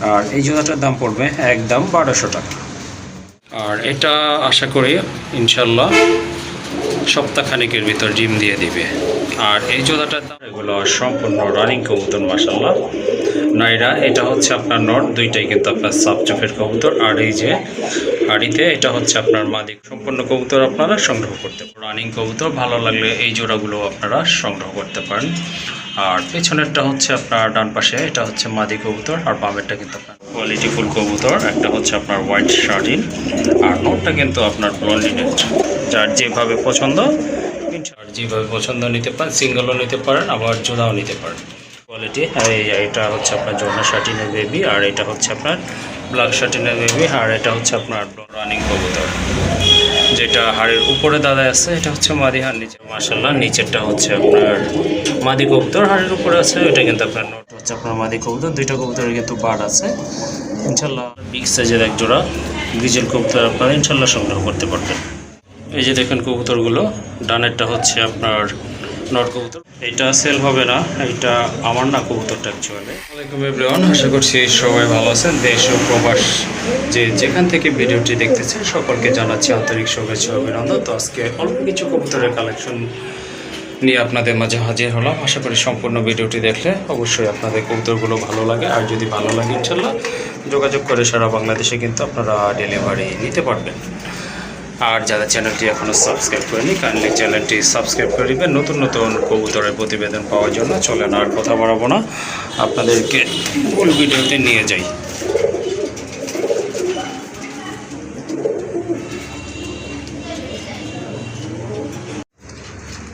আর এই জোড়াটার দাম পড়বে একদম বারোশো টাকা। আর এটা আশা করি ইনশাল্লাহ সপ্তাহখানিকের ভিতর ডিম দিয়ে দিবে। আর এই জোড়াটার দাম এগুলো সম্পূর্ণ রানিং কবুতর মাসাল্লাহ নাইরা, এটা হচ্ছে আপনার নট, দুইটাই কিন্তু আপনার সাব চোখের কবুতর। আর এই যে হাড়িতে, এটা হচ্ছে আপনার মাদিক। সম্পূর্ণ কবুতর আপনারা সংগ্রহ করতে পারেন। রানিং কবুতর, ভালো লাগলে এই জোড়াগুলো আপনারা সংগ্রহ করতে পারেন। আর পেছনেরটা হচ্ছে আপনার ডান পাশে, এটা হচ্ছে মাদি কবুতর আর বামেরটা কিন্তু আপনার কোয়ালিটি ফুল কবুতর, একটা হচ্ছে আপনার হোয়াইট শার্টিন আর নোটটা কিন্তু আপনার ব্লন্ডিনেট যার যেভাবে পছন্দ আর যেভাবে পছন্দ নিতে পারেন সিঙ্গেলও নিতে পারেন, আবার জোড়াও নিতে পারেন। কোয়ালিটি এটা হচ্ছে আপনার জর্না শার্টিনের বেবি আর এটা হচ্ছে আপনার ব্ল্যাক শার্টিনের বেবি আর এটা হচ্ছে আপনার রানিং কবুতর। যেটা হাড়ের উপরে দাদা আছে, এটা হচ্ছে মাদি হাড় নিচে। মার্শাল্লাহ নিচেরটা হচ্ছে আপনার মাদি কবুতর, হাড়ের উপরে আছে, ওইটা কিন্তু আপনার নোট হচ্ছে আপনার মাদি কবুতর, দুইটা কবুতরের কিন্তু বাড আছে। ইনশাল্লাহ বিগ সাইজের এক জোড়া ডিজেল কবুতর আপনারা ইনশাল্লাহ সংগ্রহ করতে পারবেন। এই যে দেখেন কবুতরগুলো, ডানেরটা হচ্ছে আপনার নট কবুতর এটা সেল হবে না, এটা আমার না কবুতরটা অ্যাকচুয়ালি ওয়ালাইকুম এভরিওয়ান আশা করছি সবাই ভালো আছেন। দেশ ও প্রবাস যে যেখান থেকে ভিডিওটি দেখতেছেন, সকলকে জানাচ্ছি আন্তরিক শুভেচ্ছা অভিনন্দন। তো আজকে অল্প কিছু কবুতরের কালেকশন নিয়ে আপনাদের মাঝে হাজির হলাম। আশা করি সম্পূর্ণ ভিডিওটি দেখলে অবশ্যই আপনাদের কবুতরগুলো ভালো লাগে। আর যদি ভালো লাগে ইনশাল্লাহ যোগাযোগ করে সারা বাংলাদেশে কিন্তু আপনারা ডেলিভারি নিতে পারবেন। আর যারা চ্যানেলটি এখনও সাবস্ক্রাইব করেনি কাইন্ডলি চ্যানেলটি সাবস্ক্রাইব করে দিবেন। নতুন নতুন কবুতরের প্রতিবেদন পাওয়ার জন্য চলেন আর কথা বাড়াবো না। আপনাদেরকে মূল ভিডিওতে নিয়ে যাই।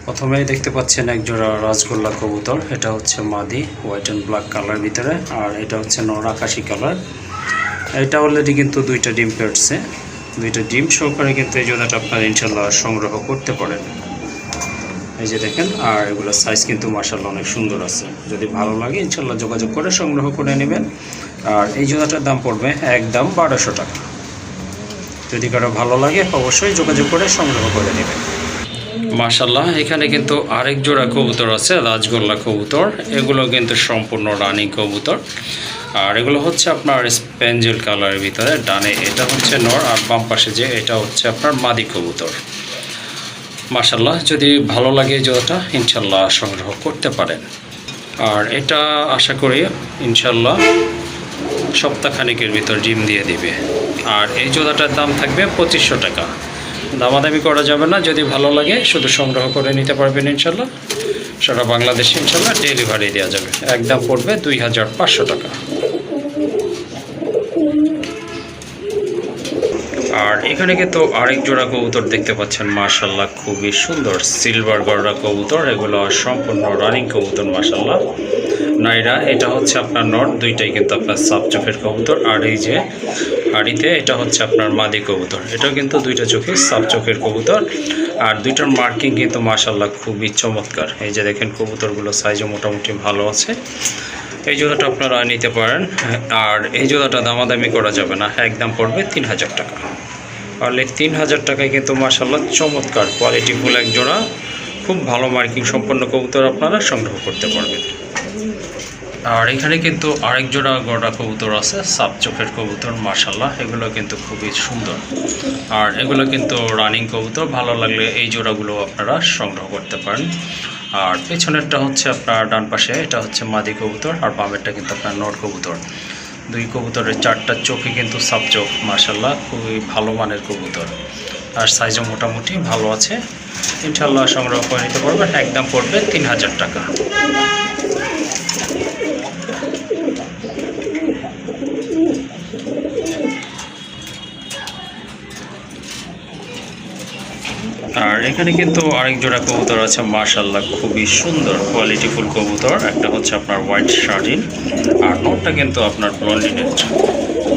প্রথমেই দেখতে পাচ্ছেন একজোড়া রাজগোল্লা কবুতর। এটা হচ্ছে মাদি হোয়াইট অ্যান্ড ব্ল্যাক কালার ভিতরে, আর এটা হচ্ছে নর আকাশি কালার এটা অলরেডি কিন্তু দুইটা ডিম পেটছে দুইটা ডিম সহকারে কিন্তু এই জোড়াটা আপনারা ইনশাল্লাহ সংগ্রহ করতে পারেন। এই যে দেখেন, আর এগুলো সাইজ কিন্তু মার্শাল্লাহ অনেক সুন্দর আছে। যদি ভালো লাগে ইনশাল্লাহ যোগাযোগ করে সংগ্রহ করে নেবেন। আর এই জোড়াটার দাম পড়বে একদম বারোশো টাকা। যদি কারও ভালো লাগে, অবশ্যই যোগাযোগ করে সংগ্রহ করে নেবেন। মাশাল্লাহ এখানে কিন্তু আরেক জোড়া কবুতর আছে, রাজগোল্লা কবুতর। এগুলো কিন্তু সম্পূর্ণ রানিং কবুতর। আর এগুলো হচ্ছে আপনার স্পেঞ্জেল কালারের ভিতরে, ডানে এটা হচ্ছে নর আর বাম পাশে যে, এটা হচ্ছে আপনার মাদি কবুতর। মাশাল্লাহ যদি ভালো লাগে জোড়াটা ইনশাল্লাহ সংগ্রহ করতে পারেন। আর এটা আশা করি ইনশাল্লাহ সপ্তাহখানিকের ভিতর ডিম দিয়ে দিবে। আর এই জোড়াটার দাম থাকবে পঁচিশশো টাকা। দামাদামি করা যাবে না, যদি ভালো লাগে, শুধু সংগ্রহ করে নিতে পারবেন ইনশাল্লাহ সারা বাংলাদেশে ইনশাল্লাহ ডেলিভারি দেওয়া যাবে। একদম পড়বে দুই হাজার পাঁচশো টাকা। আর এখানে কিন্তু আরেক জোড়া কবুতর দেখতে পাচ্ছেন। মাশাল্লাহ খুবই সুন্দর সিলভার গড়া কবুতর। এগুলো সম্পূর্ণ রানিং কবুতর মাশাল্লাহ নাইরা, এটা হচ্ছে আপনার নট দুইটাই কিন্তু আপনার সাব চোখের কবুতর। আর এই যে হাড়িতে, এটা হচ্ছে আপনার মাদি কবুতর। এটাও কিন্তু দুইটা চোখে সাব চোখের কবুতর। আর দুইটার মার্কিং কিন্তু মাশাল্লাহ খুবই চমৎকার। এই যে দেখেন, কবুতরগুলো সাইজও মোটামুটি ভালো আছে। এই জুতাটা আপনারা নিতে পারেন, আর এই জুতাটা দামাদামি করা যাবে না, একদম পড়বে তিন হাজার টাকা। তাহলে তিন হাজার টাকায় কিন্তু মার্শাল্লাহ চমৎকার কোয়ালিটিফুল এক জোড়া, খুব ভালো মার্কিং সম্পন্ন কবুতর আপনারা সংগ্রহ করতে পারবেন। আর এখানে কিন্তু আরেক জোড়া গড়া কবুতর আছে, সাপ চোখের কবুতর মার্শাল্লাহ এগুলো কিন্তু খুবই সুন্দর। আর এগুলো কিন্তু রানিং কবুতর, ভালো লাগলে এই জোড়াগুলো আপনারা সংগ্রহ করতে পারেন। আর পেছনেরটা হচ্ছে আপনার ডান পাশে, এটা হচ্ছে মাদি কবুতর, আর বামেরটা কিন্তু আপনার নট কবুতর। দুই কবুতরের চারটা চোখে কিন্তু সাপ চোখ মার্শাল্লাহ খুবই ভালো মানের কবুতর। আর সাইজও মোটামুটি ভালো আছে। ইনশাল্লাহ সংগ্রহ করে নিতে পারবেন, একদম পড়বে তিন হাজার টাকা আর এখানে কিন্তু আরেক জোড়া কবুতর আছে মাশাল্লাহ খুবই সুন্দর কোয়ালিটিফুল কবুতর। একটা হচ্ছে আপনার হোয়াইট শার্টিন আর নোটটা কিন্তু আপনার ব্লন্ডিনেট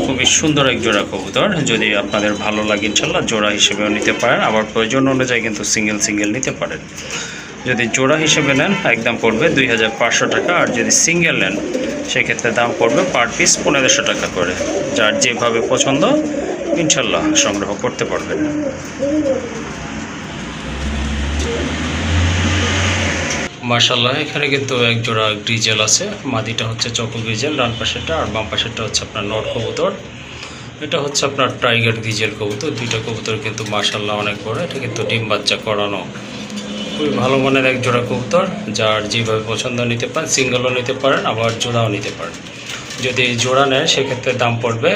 খুবই সুন্দর এক জোড়া কবুতর। যদি আপনাদের ভালো লাগে ইনশাল্লাহ জোড়া হিসেবেও নিতে পারেন। আবার প্রয়োজন অনুযায়ী কিন্তু সিঙ্গেল সিঙ্গেল নিতে পারেন। যদি জোড়া হিসেবে নেন, একদম পড়বে দুই হাজার পাঁচশো টাকা। আর যদি সিঙ্গেল নেন, সেক্ষেত্রে দাম পড়বে পার পিস পনেরোশো টাকা করে। যার যেভাবে পছন্দ ইনশাল্লাহ সংগ্রহ করতে পারবেন। মার্শাল্লাহ এখানে কিন্তু এক জোড়া গ্রিজেল আছে। মাদিটা হচ্ছে চকো গ্রিজেল ডান পাশেরটা আর বাম পাশেরটা হচ্ছে আপনার নট কবুতর। এটা হচ্ছে আপনার টাইগার গ্রিজেল কবুতর, দুইটা কবুতর কিন্তু মার্শাল্লাহ অনেক বড়। এটা কিন্তু ডিম বাচ্চা করানো। খুবই ভালো মানের এক জোড়া কবুতর, যার যেভাবে পছন্দ নিতে পারেন, সিঙ্গেলও নিতে পারেন, আবার জোড়াও নিতে পারেন। যদি জোড়া নেয়, সেক্ষেত্রে দাম পড়বে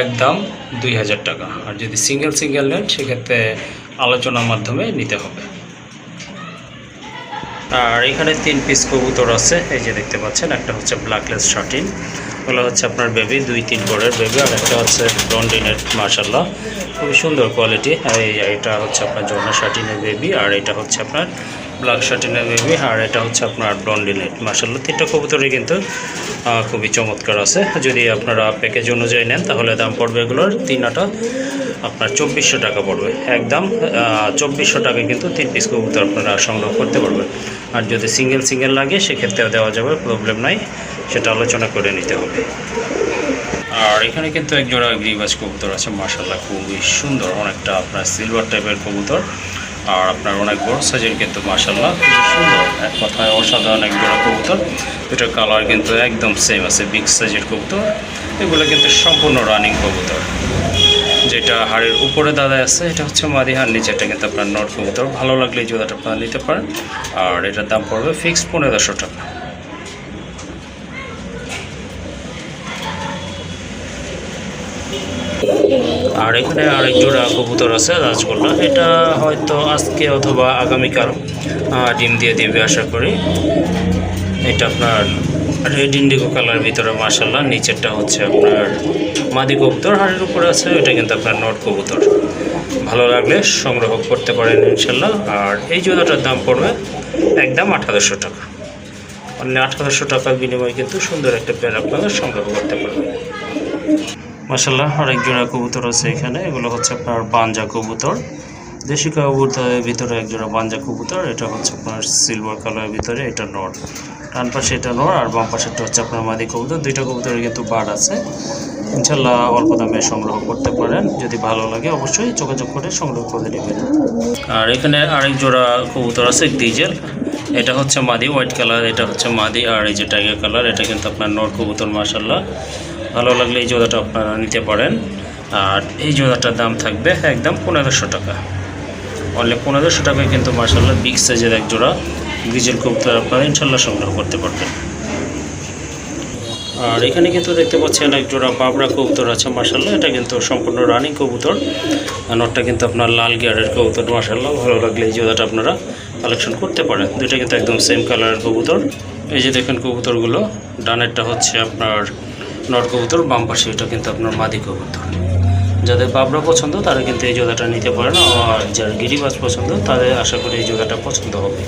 এক দাম দুই হাজার টাকা। আর যদি সিঙ্গেল সিঙ্গেল নেন, সেক্ষেত্রে আলোচনার মাধ্যমে নিতে হবে। আর এখানে তিন পিস কবুতর আছে। এই যে দেখতে পাচ্ছেন, একটা হচ্ছে ব্ল্যাকলেস শার্টিন ওগুলো হচ্ছে আপনার বেবি দুই তিন গড়ের বেবি আর একটা হচ্ছে ব্লন্ডিনের মার্শাল্লাহ খুবই সুন্দর কোয়ালিটি আর এটা হচ্ছে আপনার জর্না শার্টিনের বেবি আর এটা হচ্ছে আপনার ব্ল্যাক শার্টিনের বেবি আর এটা হচ্ছে আপনার ব্লন্ডিনের মার্শাল্লাহ তিনটা কবুতরই কিন্তু খুবই চমৎকার আছে। যদি আপনারা প্যাকেজ অনুযায়ী নেন, তাহলে দাম পড়বে এগুলোর তিন আটা আপনার চব্বিশশো টাকা পড়বে। একদম চব্বিশশো টাকা কিন্তু তিন পিস কবুতর আপনারা সংগ্রহ করতে পারবেন। আর যদি সিঙ্গেল সিঙ্গেল লাগে সেক্ষেত্রেও দেওয়া যাবে প্রবলেম নাই। সেটা আলোচনা করে নিতে হবে। আর এখানে কিন্তু এক জোড়া গ্রিবাজ কবুতর আছে মার্শাল্লাহ খুবই সুন্দর, অনেকটা আপনার সিলভার টাইপের কবুতর। আর আপনার অনেক বড় সাইজের কিন্তু মার্শাল্লাহ খুবই সুন্দর। এক কথায় অসাধারণ এক জোড়া কবুতর। দুটোর কালার কিন্তু একদম সেম আছে বিগ সাইজের কবুতর। এগুলো কিন্তু সম্পূর্ণ রানিং কবুতর। যেটা হাড়ের উপরে দাদা আছে, এটা হচ্ছে মাদি হাড় নিচেটা কিন্তু আপনার নট কবুতর ভালো লাগলে এই জোড়াটা আপনারা নিতে পারেন। আর এটার দাম পড়বে ফিক্সড পনেরোশো টাকা। আর এখানে আরেক জোড়া কবুতর আছে, রাজগোল্লা। এটা হয়তো আজকে অথবা আগামীকাল ডিম দিয়ে দিবে আশা করি। এটা আপনার রেড ইন্ডিগো কালার ভিতরে মার্শাল্লাহ নিচেরটা হচ্ছে আপনার মাদি কবুতর, হাড়ের উপরে আছে ওইটা কিন্তু আপনার নট কবুতর। ভালো লাগলে সংগ্রহ করতে পারেন ইনশাল্লাহ। আর এই জোড়াটার দাম পড়বে একদম আঠারোশো টাকা। মানে আঠারোশো টাকার বিনিময়ে কিন্তু সুন্দর একটা পেয়ার আপনারা সংগ্রহ করতে পারবেন। মাসাল্লাহ আরেক জোড়া কবুতর আছে এখানে। এগুলো হচ্ছে আপনার পাঞ্জা কবুতর। দেশি কবুতরের ভিতরে এক জোড়া বাঞ্জা কবুতর, এটা হচ্ছে আপনার সিলভার কালারের ভিতরে, এটা নর। ডান পাশে এটা নর আর বাম পাশেরটা হচ্ছে আপনার মাদি কবুতর। দুইটা কবুতরের কিন্তু বার্ড আছে। ইনশাল্লাহ অল্প দামে সংগ্রহ করতে পারেন। যদি ভালো লাগে অবশ্যই যোগাযোগ করে সংগ্রহ করে নেবেন। আর এখানে আরেক জোড়া কবুতর আছে, ডিজেল। এটা হচ্ছে মাদি, হোয়াইট কালার। এটা হচ্ছে মাদি আর এই যে টাইগার কালার, এটা কিন্তু আপনার নর কবুতর মাসাল্লাহ ভালো লাগলে এই জোড়াটা আপনারা নিতে পারেন। আর এই জোড়াটার দাম থাকবে একদম পনেরোশো টাকা। অনলি পনেরোশো টাকায় কিন্তু মার্শাল্লাহ বিগ সাইজের এক জোড়া ডিজেল কবুতর আপনারা ইনশাল্লাহ সংগ্রহ করতে পারবেন। আর এখানে কিন্তু দেখতে পাচ্ছেন এক জোড়া বাবরা কবুতর আছে মার্শাল্লাহ, এটা কিন্তু সম্পূর্ণ রানিং কবুতর। নটটা কিন্তু আপনার লাল গিয়ারের কবুতর, মার্শাল্লাহ, ভালো লাগলে এই জোড়াটা আপনারা কালেকশন করতে পারেন। দুইটা কিন্তু একদম সেম কালারের কবুতর। এই যে দেখেন কবুতরগুলো, ডানেরটা হচ্ছে আপনার নট কবুতর, বাম পাশে এটা কিন্তু আপনার মাদি কবুতর। যাদের বাবরা পছন্দ, তারা কিন্তু এই জোড়াটা নিতে পারেন। আর যার গিরিবাজ পছন্দ, তাদের আশা করি এই জোড়াটা পছন্দ হবে।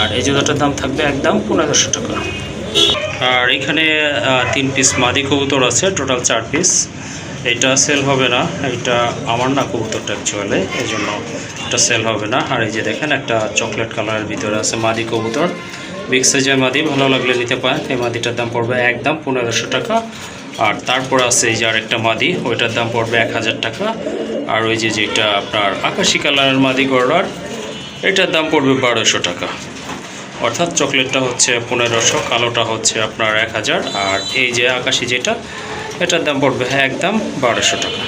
আর এই জোড়াটার দাম থাকবে একদম পনেরোশো টাকা। আর এখানে তিন পিস মাদি কবুতর আছে টোটাল চার পিস এটা সেল হবে না, এটা আমার না কবুতরটা অ্যাকচুয়ালি এই জন্য এটা সেল হবে না। আর এই যে দেখেন, একটা চকলেট কালারের ভিতরে আছে মাদি কবুতর। বিগ সাইজের মাদি, ভালো লাগলে নিতে পারেন। এই মাদিটার দাম পড়বে একদম পনেরোশো টাকা। আর তারপর আছে এই যে আরেকটা মাদি, ওইটার দাম পড়বে এক হাজার টাকা। আর ওই যে যেটা আপনার আকাশি কালারের মাদি গড়ার, এটার দাম পড়বে বারোশো টাকা। অর্থাৎ চকলেটটা হচ্ছে পনেরোশো, কালোটা হচ্ছে আপনার এক হাজার, আর এই যে আকাশি যেটা, এটার দাম পড়বে হ্যাঁ একদম বারোশো টাকা।